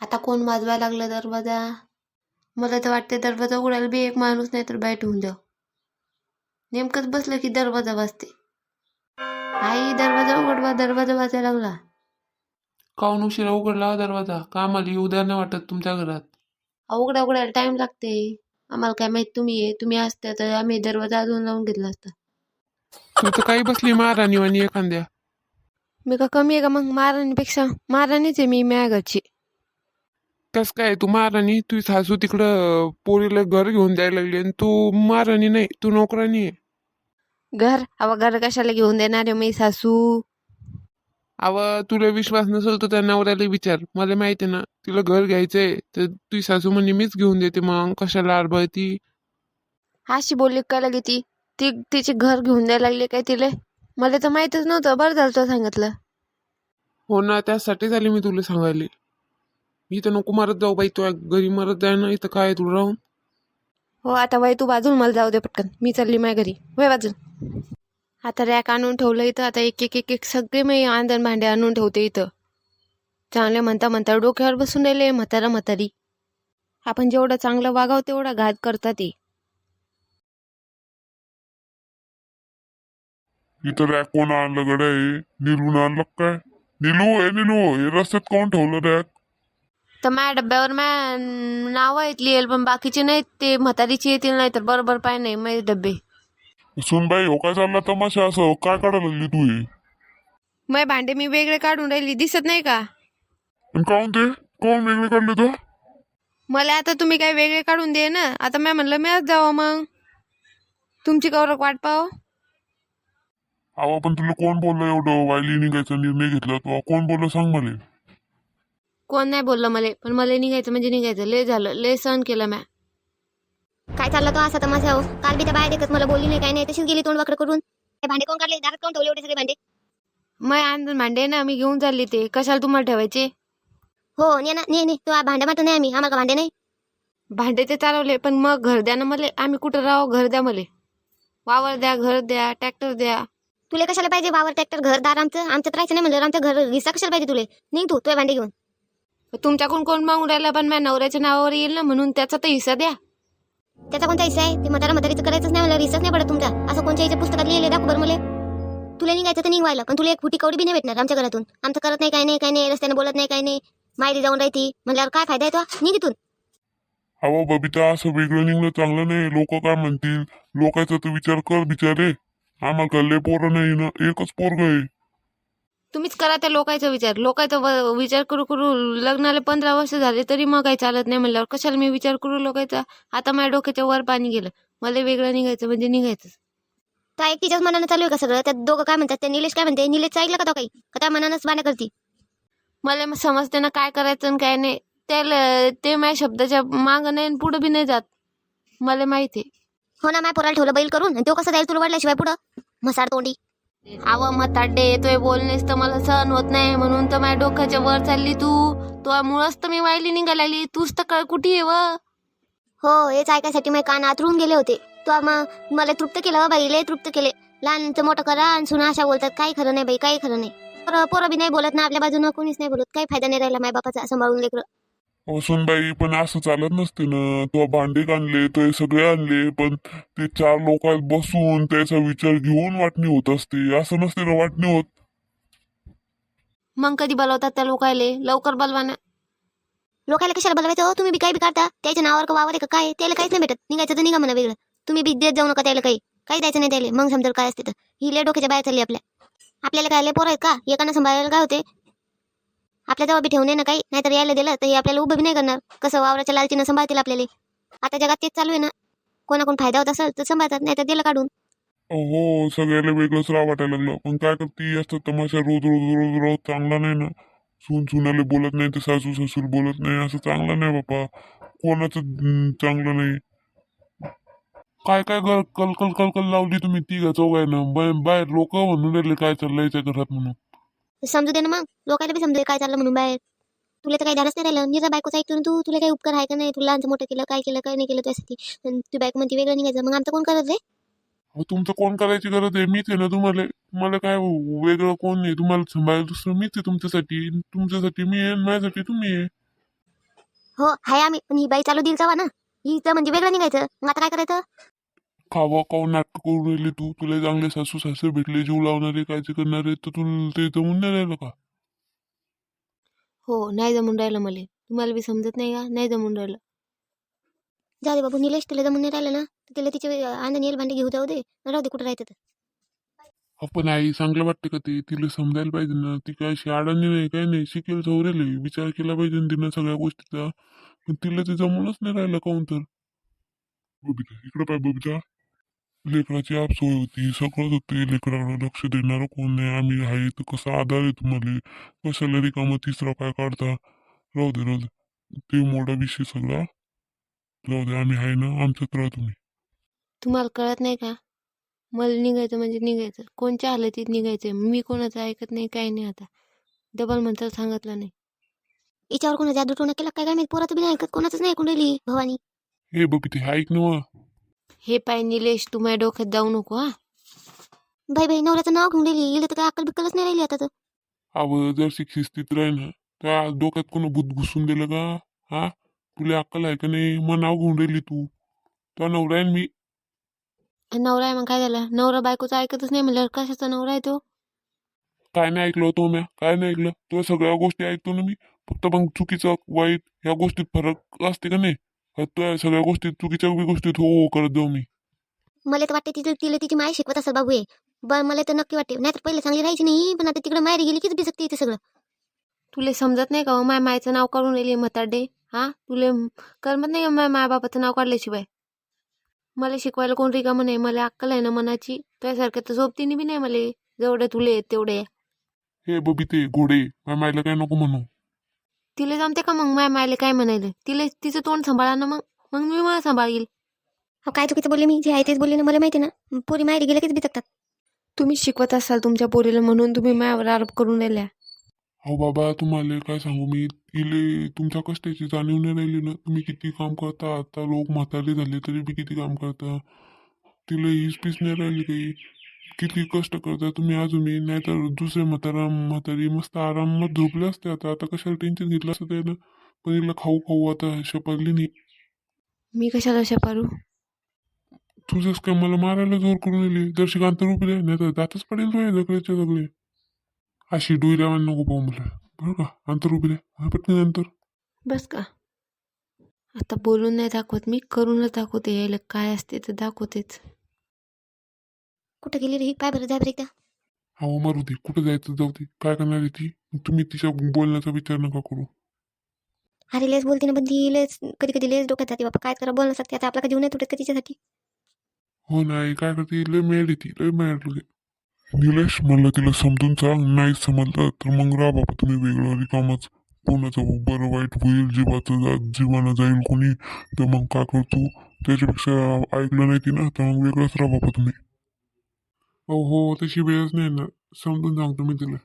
आता कोण वाजवायला लागलं दरवाजा? मला तर वाटते दरवाजा उघडायला बी एक माणूस नाही तर बाहेर ठेवून द्या नेमकंच बसलं की दरवाजा वाजते. आई दरवाजा उघडवा दरवाजा वाजायला लागला काऊन उशिरा उघडला हो दरवाजा? का आम्हाला येऊ द्या नाही वाटत तुमच्या घरात. अहो, उघडा उघडायला टाइम लागते. आम्हाला काय माहीत तुम्ही आहे तुम्ही असते तर आम्ही दरवाजा अजून लावून घेतला असता. तू तर काही बसली महाराणी आणि एखाद्या. मी का कमी आहे का मग? महाराणीपेक्षा महाराणीच आहे मी माझ्या घरची. कस काय? तू महाराणी तुझी सासू तिकडं पोरीला घर घेऊन द्यायला लागली आणि तू महाराणी नाही तू नोकरानी आहे. घर? अव घर कशाला घेऊन देणार आहे मी सासू? अव तुला विश्वास नसेल तर त्या नवऱ्याला विचार. मला माहिती आहे ना तिला घर घ्यायचंय तर तुझी सासू म्हणजे मीच घेऊन देते मग कशाला आडबळती अशी बोलली काय लगे ती? ती तिचे घर घेऊन द्यायला लागले काय तिले? मला तर माहितच नव्हतं बरं झालं तुला सांगितलं. हो ना त्यासाठी झाली मी तुला सांगायला. मी तर नको मारत जाऊ बाई तुझ्या घरी मारत जाय ना इथं काय तुला राहून? हो आता वय तू बाजून मला जाऊ दे पटकन. मी चालली माझ्या घरी. वय बाजून. आता रॅक आणून ठेवलं इथं आता एक एक एक एक सगळे मी आंदण भांडे आणून ठेवते इथं. चांगले म्हणता म्हणता डोक्यावर बसून राहिले म्हातारा म्हातारी. आपण जेवढं चांगलं वागाव तेवढा घात करतात ते. इथं रॅक कोण आणलं गड्या हे? निलून आणलं काय? निलू हे निलू हे रस्त्यात कोण ठेवलं रॅक? तर माझ्या डब्यावर माझ्या नावं आहेत लिहिल पण बाकीचे नाहीत. ते म्हातारीची येतील नाही तर बरोबर पाय नाही माझे डबे सुनबाई हो काय चालला तमाशा असं? काय काढायला लागली तू हे? माझे भांडे मी वेगळे काढून राहिली दिसत नाही का? आणि ते? कोण वेगळे काढले तो मला आता तुम्ही काही वेगळे काढून दे ना. आता मी म्हणलं मीच जावं मग. तुमची कौरक वाट पाव अहो पण तुला कोण बोललं एवढं? वायली निघायचा निर्णय घेतला तू कोण बोललं सांग मला. कोण नाही बोललं मला पण मला निघायचं म्हणजे निघायचं. लय झालं लय सहन केलं मॅ काय चालला तो असा तमाशा हो? काल बी त्या बाहेर देखत मला बोलली नाही काय नाही तशीच गेली तोंड वाकडं करून. हे भांडे कोण काढले? दारात कोण ठेवले एवढे सगळे भांडे? मग आंदण भांडे ना मी घेऊन चालली ते. कशाला तुम्हाला ठेवायचे? हो ने ना ने ने. तू भांडे मात्र नाही आम्ही आम्हाला भांडे नाही? भांडे ते चालवले पण मग घर द्या ना मला. आम्ही कुठं राहो घर द्या मला. वावर द्या घर द्या ट्रॅक्टर द्या. तुला कशाला पाहिजे वावर ट्रॅक्टर घर दार आमचं? आमचं तर राहायचं नाही म्हणलं आमचं घर हिस्सा कशाला पाहिजे तुले? निघ तू तुझे भांडे घेऊन. तुमच्याकडून कोण मागून राहिला पण माझ्या नवऱ्याच्या नावावर येईल ना म्हणून त्याचा तर हिस्सा द्या. त्याचा कोणता हिस्सा आहे? ते म्हातारा म्हातारीचं करायचंच नाही म्हणलं हिस्साच नाही पडत तुमचा. असं कोणत्या याच्या पुस्तकात लिहिले दाखव बरं मला. तुला निघायचं तर निघवायला पण तुला एक फुटी कवडी बी नाही भेटणार आमच्या घरातून. आमचं करत नाही काय नाही काय नाही रस्त्याने बोलत नाही काय नाही. मायरी जाऊन राहती. म्हणल्यावर काय फायदा आहे तो? निघ इथून. अहो बबिता असं वेगळं निघणं चांगलं नाही. लोक काय म्हणतील? लोकांचा तर विचार कर बिचारे. आम्हाला कळले पोरं नाही ना एकच पोरग आहे. तुम्हीच करा त्या लोकांचा विचार. लोकांचा विचार करू करू लग्नाला पंधरा वर्ष झाले तरी मग काही चालत नाही म्हणल्यावर कशाला मी विचार करू लोकांचा? आता माझ्या डोक्याच्या वर पाणी गेलं. मला वेगळं निघायचं म्हणजे निघायचं एक तिच्याच मनानं चालू आहे का सगळं? त्यात दोघं काय म्हणतात? ते निलेश काय म्हणते? निलेश ऐकलं का तो काही? का त्या मनानंच बाण्या करती? मला मग समजते ना काय करायचं आणि काय नाही. त्याला ते माझ्या शब्दाच्या मागं नाही आणि पुढं बी नाही जात. मला माहिती आहे. हो ना माय पोराला ठेवलं बैल करून आणि तो कसं जाईल तुला वाढल्याशिवाय पुढं? म्हसाड तोंडी. आव म्हाताडे येतोय बोलणेच तर मला सहन होत नाही. म्हणून तर माझ्या डोक्याच्या वर चालली तू. तो मुळच तर मी वायली निघाली तूच तर कळ कुठे आहे व? हो हेच ऐकायसाठी मी कान आतरून गेले होते. तो मग मला तृप्त केलं बाई लय तृप्त केले. लहानचं मोठं करा आणि सुना अशा बोलतात. काही खरं नाही बाई काही खरं नाही. पोरं बी नाही बोलत ना आपल्या बाजूनं कोणीच नाही बोलत. काही फायदा नाही राहिला माय बापाचा सांभाळून लेकर. अहो सुनबाई पण असं चालत नसते ना. तो भांडे आणले तो सगळे आणले पण ते चार लोक बसून त्याचा विचार घेऊन वाटणी होत असते. असं नसते ना वाटणी होत? मग कधी बोलवतात त्या लोकायले? लवकर बोलवा ना लोकांना कशाला बोलवायचं हो? तुम्ही बी काही बी काढता त्याच्या नावावर का वावर आहे का काय? त्याला काहीच नाही भेटत. निघायचं तर निघा म्हणा वेगळं. तुम्ही बी देत जाऊ नका त्याला काही. काही द्यायचं नाही त्याला. मग समजा काय असते तर. ही लय डोक्याच्या बाहेर चालली आपल्या. आपल्याला काय लय पोरं आहेत का? एकानं सांभाळायला काय होते? आपल्या जवळ बी ठेवणे ना काही नाहीतर यायला दिलं तर हे आपल्याला उभं बी नाही करणार. कसं वावराच्या लालचीनं सांभाळतील आपल्याला? आता जगात तेच चालू आहे ना. कोणाकडून फायदा होत असेल तर सांभाळतात नाही तर दिलं काढून. हो सगळ्याला वेगळंच राह वाटायला लागलं. पण काय करते असं तमाशा रोज रोज रोज रोज चांगला नाही ना. सून सुनाले बोलत नाही तर सासू ससूर बोलत नाही असं चांगलं नाही बापा. कोणाचं चांगलं नाही. काय काय कलकल कलकल लावली तुम्ही तिघा चौघायनं? बाहेर बाहेर लोक म्हणून राहिले काय चाललंय याच्या घरात म्हणून? समजू दे ना मग. लोकांना बी समजू दे काय चाललं म्हणून बाहेर. तुला तर काही ध्यानच नाही राहिलं निरा बायकोचं ऐकून तू तुला काही उपकार आहे का नाही? तुला लहानचं मोठं केलं काय केलं काय नाही केलं त्यासाठी तू बायको म्हणते वेगळं निघायचं. मग आमचं कोण करत रे? अहो, तुमचं कोण करायची गरज आहे? मीच आहे ना तुम्हाला. तुम्हाला काय वेगळं कोण नाही तुम्हाला सांभाळायला दुसरं मीच आहे तुमच्यासाठी. तुमच्यासाठी मी आहे आणि माझ्यासाठी तुम्ही आहे. हो हाय आम्ही. पण ही बाई चालू दिल जावा ना. हिचं म्हणजे वेगळं निघायचं. मग आता काय करायचं? खावा खाऊ नाटक करून राहिली तू? तुला चांगले सासू सासरे भेटले जीव लावणारे काळजी करणारे तर तुला ते जमून नाही राहिलं का? हो नाही जमून राहिलं मला. तुम्हाला बी समजत नाही का? नाही जमून राहिलं. जाऊ दे बाबू निलेश तिला जमून नाही राहिलं ना? तर तिला तिचे आनंद येईल भांडे घेऊ जाऊ दे. राहू दे कुठं राहायचं तर. आपण आई चांगलं वाटतं का ते? तिला समजायला पाहिजे ना. ती काय अशी अडाणी नाही काय नाही. शिकेल सवरेल आहे. विचार केला पाहिजे ना तिनं सगळ्या गोष्टीचा. पण तिला ते जमूनच नाही राहिलं काऊन तर? बबिता इकडे पाय बबिता. लेकराची आप सोय होती सगळंच होते लेकराकडे लक्ष देणार कोण नाही. आम्ही आहे तर कसा आधार आहे तुम्हाला कशाला रिकामं तिसरा काय काढता? राहू दे राहू दे. ते मोठा विषय सगळा. राहू दे आम्ही आहे ना आमच्यात राहा तुम्ही. तुम्हाला कळत नाही का? मला निघायचं म्हणजे निघायचं. कोणत्या हालतीत निघायचं मी कोणाचं ऐकत नाही काही नाही आता. डबल म्हणतात सांगितलं नाही. हिच्यावर कोणा जादू टोना केला? काय काय माहीत पोराचं बी नाही ऐकत. कोणाचंच नाही ऐकून राहिली भवानी. हे बबिते ऐक ना. हे पाय निलेश तू माझ्या डोक्यात जाऊ नको हा. बाई बाई नवऱ्याचं नाव घेऊन राहिली. हिला तर काय अक्कल बिक्कलच नाही राहिली आता तर. अव जर शिस्तीत राही ना त्या डोक्यात कोण भूत घुसून दिलं का? हा? तुला अक्कल आहे का नाही? मग नाव घेऊन राहिली तू. तो नवरा आहे ना मी? आणि नवरा आहे मग काय झालं? नवरा बायकोचं ऐकतच नाही म्हणल्यावर कशाचा नवरा आहे तो? काय नाही ऐकलं होतं म्या? काय नाही ऐकलं? तुला सगळ्या गोष्टी ऐकतो ना मी. फक्त मग चुकीचं वाईट ह्या गोष्टीत फरक असते का नाही? तुझ्या सगळ्या गोष्टीत चुकीच्या बी गोष्टीत हो हो करत जाऊ मी. मला तर वाटते तिचं तिला तिची माय शिकवत असेल बाबू हे. ब मला तर नक्की वाटते नाही तर पहिले चांगली राहायची नाही पण आता तिकडे माहेर गेली कीच बिसकते इथे सगळं. तुले समजत नाही का हो माय मायचं नाव काढून राहिली म्हातारडे? हा? तुले करमत नाही का माय माय बापाचं नाव काढल्याशिवाय? मला शिकवायला कोण रिकामं नाही मला अक्कल आहे ना मनाची. तुझ्यासारख्या तर झोपतीने बी नाही मला. जेवढे तुले तेवढे. हे बबिते घोडे माझ्या मायला काय नको म्हणू. तिला जमते का मग माय मायले काय म्हणायला? तिला तिचं तोंड सांभाळा ना मग. मग मी मला सांभाळील. हो काय चुकीचं बोलले मी? जे आहे तेच बोलले ना मला माहिती ना. पोरी माहेर गेल्या कीच बितकतात तुम्ही शिकवत असाल तुमच्या पोरीला म्हणून तुम्ही मायावर आरोप करून राहिल्या. अहो बाबा तुम्हाला काय सांगू मी? इले तुमच्या कष्टाची जाणीव नाही राहिली ना. तुम्ही किती काम करता? आता लोक म्हातारे झाले तरी बी किती काम करता? तिला हीच पीस नाही राहिली काही. किती कष्ट करता तुम्ही अजूनही? नाहीतर दुसरे म्हातारा म्हातारी मस्त आरामात झोपले असते. आता आता कशाला टेन्शन घेतलं असतं त्यानं? पण हिला खाऊ खाऊ आता शपरली नाही. मी कशाला शपारू? तुझंच काय? मला मारायला जोर करून अंतर उभी आहे नाही तर दातच पडेल तो जगल्याच्या जगले अशी डोईरावान नको पाहू मला. बरं का? अंतर उभी आहे. पटकन अंतर. बस का? आता बोलून नाही दाखवत. मी करूनच दाखवते. यायला काय असते तर दाखवतेच. कुठं गेली रे? ही? पाय बरं जा बरं एकदा. अहो मारू दे कुठं जायचं? जाऊ दे. काय करणार आहे ती? तुम्ही तिच्या बोलण्याचा विचार नका करू. अरे लेस बोलते ना पण ती लेस कधी कधी लेस डोक्यात जाते. बाबा काय करा बोलणं शकते आता आपला का जीव नाही तुटत का तिच्यासाठी? हो नाही काय करते? लय मॅड येते लय मॅड लगे निलेश म्हणलं तिला समजून सांग नाही समजलं तर मग राहा बाबा तुम्ही वेगळं रिकामच कोणाचं बरं वाईट होईल जीवाचं जा जीवानं जाईल कोणी. तर मग काय करतो? त्याच्यापेक्षा ऐकलं नाही ती ना. तर मग वेगळंच राहा बाबा तुम्ही. हो हो तशी वेळच नाही ना समजून सांगतो मी तिला